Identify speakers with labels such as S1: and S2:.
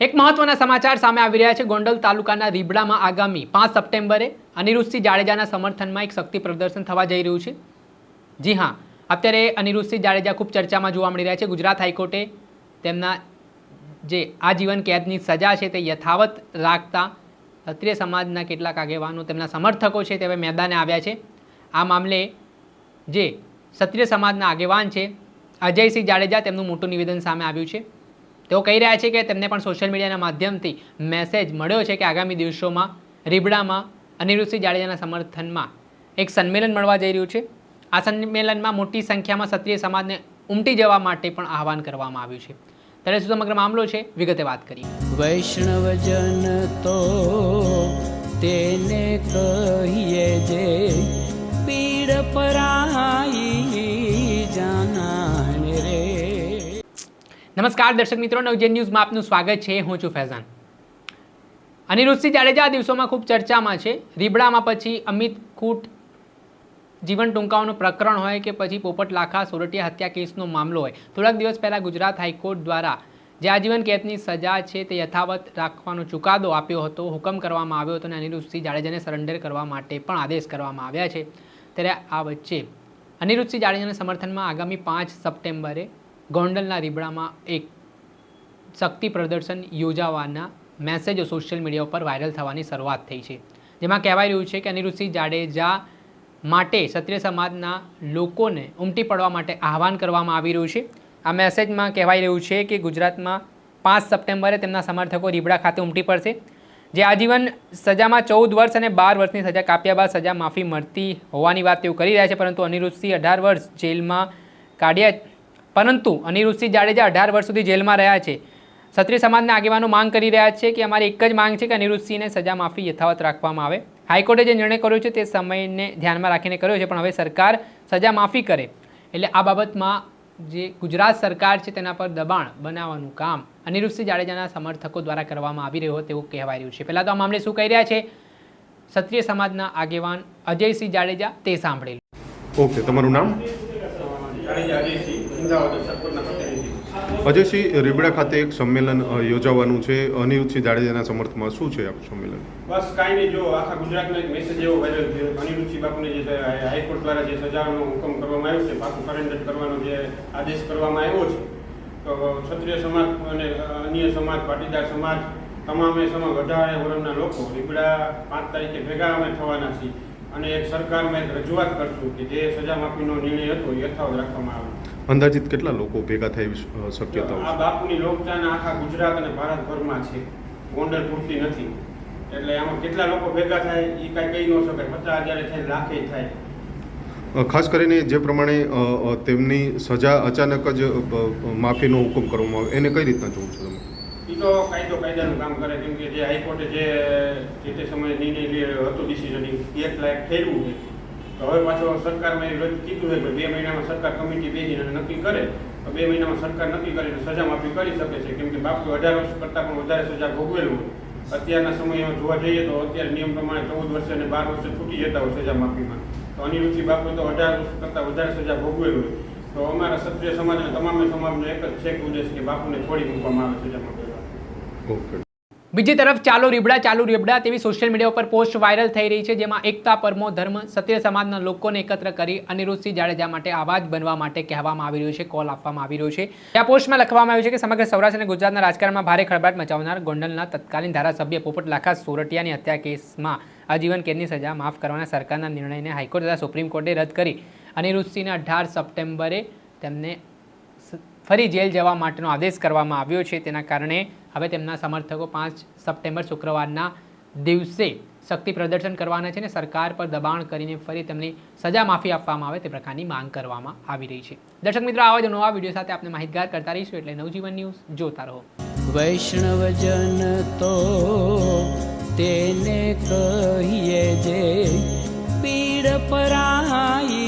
S1: એક મહત્વના સમાચાર સામે આવી રહ્યા છે. ગોંડલ તાલુકાના રીબડામાં આગામી પાંચ સપ્ટેમ્બરે અનિરુદ્ધસિંહ જાડેજાના સમર્થનમાં એક શક્તિ પ્રદર્શન થવા જઈ રહ્યું છે. જી હા, અત્યારે અનિરુદ્ધસિંહ જાડેજા ખૂબ ચર્ચામાં જોવા મળી રહ્યા છે. ગુજરાત હાઈકોર્ટે તેમના જે આજીવન કેદની સજા છે તે યથાવત રાખતા ક્ષત્રિય સમાજના કેટલાક આગેવાનો તેમના સમર્થકો છે તે મેદાને આવ્યા છે. આ મામલે જે ક્ષત્રિય સમાજના આગેવાન છે અજયસિંહ જાડેજા તેમનું મોટું નિવેદન સામે આવ્યું છે. તેઓ કહી રહ્યા છે કે તેમને પણ સોશિયલ મીડિયાના માધ્યમથી મેસેજ મળ્યો છે કે આગામી દિવસોમાં રીબડામાં અનિરુદ્ધસિંહ જાડેજાના સમર્થનમાં એક સંમેલન મળવા જઈ રહ્યું છે. આ સંમેલનમાં મોટી સંખ્યામાં ક્ષત્રિય સમાજને ઉમટી જવા માટે પણ આહવાન કરવામાં આવ્યું છે. ત્યારે શું સમગ્ર મામલો છે? વિગતે વાત કરીએ.
S2: વૈષ્ણવજન તો તેને કહીએ જે પીડ પરાઈ
S1: નમસ્કાર દર્શક મિત્રો, નવજેન ન્યૂઝમાં આપનું સ્વાગત છે. હું છું ફૈઝાન. અનિરુદ્ધસિંહ જાડેજા દિવસોમાં ખૂબ ચર્ચામાં છે. રીબડામાં પછી અમિત કૂટ જીવન ટૂંકાવાનું પ્રકરણ હોય કે પછી પોપટ લાખા સોરઠિયા હત્યા કેસનો મામલો હોય. થોડાક દિવસ પહેલાં ગુજરાત હાઈકોર્ટ દ્વારા જે આજીવન કેદની સજા છે તે યથાવત રાખવાનો ચુકાદો આપ્યો હતો, હુકમ કરવામાં આવ્યો હતો અને અનિરુદ્ધસિંહ જાડેજાને સરેન્ડર કરવા માટે પણ આદેશ કરવામાં આવ્યા છે. ત્યારે આ વચ્ચે અનિરુદ્ધસિંહ જાડેજાના સમર્થનમાં આગામી પાંચ સપ્ટેમ્બરે ગોંડલના રીબડામાં એક શક્તિ પ્રદર્શન યોજાવાના મેસેજો સોશિયલ મીડિયા ઉપર વાયરલ થવાની શરૂઆત થઈ છે. જેમાં કહેવાય રહ્યું છે કે અનિરુદ્ધસિંહ જાડેજા માટે ક્ષત્રિય સમાજના લોકોને ઉમટી પડવા માટે આહવાન કરવામાં આવી રહ્યું છે. આ મેસેજમાં કહેવાય રહ્યું છે કે ગુજરાતમાં પાંચ સપ્ટેમ્બરે તેમના સમર્થકો રીબડા ખાતે ઉમટી પડશે. જે આજીવન સજામાં ચૌદ વર્ષ અને બાર વર્ષની સજા કાપ્યા બાદ સજા માફી મળતી હોવાની વાત તેઓ કરી રહ્યા છે, પરંતુ અનિરુદ્ધસિંહ અઢાર વર્ષ જેલમાં કાઢ્યા પરંતુ અનિરુદ્ધસિંહ જાડેજા અઢાર વર્ષ સુધી જેલમાં રહ્યા છે. ક્ષત્રિય સમાજના આગેવાનો માંગ કરી રહ્યા છે કે અમારી એક જ માંગ છે કે અનિરુદ્ધસિંહને સજા માફી યથાવત રાખવામાં આવે. હાઈકોર્ટે જે નિર્ણય કર્યો છે તે સમયને ધ્યાનમાં રાખીને કર્યો છે પણ હવે સરકાર સજા માફી કરે. એટલે આ બાબતમાં જે ગુજરાત સરકાર છે તેના પર દબાણ બનાવવાનું કામ અનિરુદ્ધસિંહ જાડેજાના સમર્થકો દ્વારા કરવામાં આવી રહ્યો તેવું કહેવાય રહ્યું છે. પહેલાં તો આ મામલે શું કહી રહ્યા છે? ક્ષત્રિય સમાજના આગેવાન અજયસિંહ જાડેજા તે સાંભળેલું
S3: ઓકે તમારું નામ?
S4: જાડેજા અજયસિંહ
S3: રીબડા ખાતે એક સંમેલન યોજાવાનું છે. અનિરુદ્ધસિંહ જાડેજાના સમર્થમાં શું છે આ સંમેલન?
S4: બસ કાંઈ નહીં જો આખા ગુજરાતનો એક મેસેજ એવો વાયરલ થયો અનિરુદ્ધસિંહ બાપુને જે છે, હાઈકોર્ટ દ્વારા જે સજાનો હુકમ કરવામાં આવ્યો છે પાકું સરેન્ડર કરવાનો જે આદેશ કરવામાં આવ્યો છે તો ક્ષત્રિય સમાજ અને અન્ય સમાજ પાટીદાર સમાજ તમામે સમાજ અઢારે વર્ષના લોકો રીબડા પાંચ તારીખે ભેગા અમે થવાના છીએ. અને એક સરકારમાં એક રજૂઆત કરશું કે જે સજા માફીનો નિર્ણય હતો યથાવત રાખવામાં આવે
S3: અંદાજિત કેટલા લોકો ભેગા થાય એવી અ, શક્યતાઓ
S4: આ બાપુની લોકચાના આખા ગુજરાત અને ભારતભરમાં છે. ગોંડલ પૂરતી નથી. એટલે આમાં કેટલા લોકો ભેગા થાય એ કાંઈ કહી ન શકાય. પચાસ હજારે થાય લાખે થાય.
S3: ખાસ કરીને જે પ્રમાણે તેમની સજા અચાનક જ માફીનો હુકમ કરવામાં આવે. એને કઈ રીતના જોવું છો તમે?
S4: એ તો કાયદો કાયદાનું કામ કરે. કેમ કે જે હાઈકોર્ટે જે જે તે સમયે નિર્ણય હતો ડિસિઝન એક લાયક ઠેરવું છે તો હવે પાછો સરકારમાં એ કીધું છે કે બે મહિનામાં સરકાર કમિટી બેસીને નક્કી કરે, તો બે મહિનામાં સરકાર નક્કી કરીને સજા માફી કરી શકે છે. કેમ કે બાપુ અઢાર વર્ષ કરતાં પણ વધારે સજા ભોગવેલું અત્યારના સમયમાં જોવા જઈએ તો અત્યારે નિયમ પ્રમાણે ચૌદ વર્ષે અને બાર વર્ષે છૂટી જતા હોય સજા માફીમાં. તો અનિરુચિ બાપુ તો અઢાર વર્ષ કરતાં વધારે સજા ભોગવેલું હોય. તો અમારા ક્ષત્રિય સમાજના તમામ સમાજનો એક જ છે ઉદ્દેશ કે બાપુને છોડી મૂકવામાં આવે સજા માફી.
S3: ઓકે.
S1: બીજી તરફ ચાલો રીબડા, ચાલુ રીબડા તેવી સોશિયલ મીડિયા ઉપર પોસ્ટ વાયરલ થઈ રહી છે, જેમાં એકતા, પરમો ધર્મ સત્ય સમાજના લોકોને એકત્ર કરી અનિરુદ્ધસિંહ જાડેજા માટે આવાજ બનવા માટે કહેવામાં આવી રહ્યું છે કોલ આપવામાં આવી રહ્યો છે. આ પોસ્ટમાં લખવામાં આવ્યું છે કે સમગ્ર સૌરાષ્ટ્ર અને ગુજરાતના રાજકારણમાં ભારે ખળભળાટ મચાવનાર ગોંડલના તત્કાલીન ધારાસભ્ય પોપટ લાખા સોરઠિયાની હત્યા કેસમાં આજીવન કેદની સજા માફ કરવાના સરકારના નિર્ણયને હાઈકોર્ટ તથા સુપ્રીમ કોર્ટે રદ કરી. અનિરુદ્ધસિંહને અઢાર સપ્ટેમ્બરે તેમને ફરી જેલ જવા માટેનો આદેશ કરવામાં આવ્યો છે. તેના કારણે હવે તેમના સમર્થકો પાંચ સપ્ટેમ્બર શુક્રવારના દિવસે શક્તિ પ્રદર્શન કરવાના છે અને સરકાર પર દબાણ કરીને ફરી તેમની સજા માફી આપવામાં આવે તે પ્રકારની માંગ કરવામાં આવી રહી છે. દર્શક મિત્રો, આવા જ નવા વીડિયો સાથે આપણે માહિતગાર કરતા રહીશું એટલે નવજીવન ન્યૂઝ જોતા રહો.
S2: વૈષ્ણવજન તો તેને કહીએ જે પીડ પરાઈ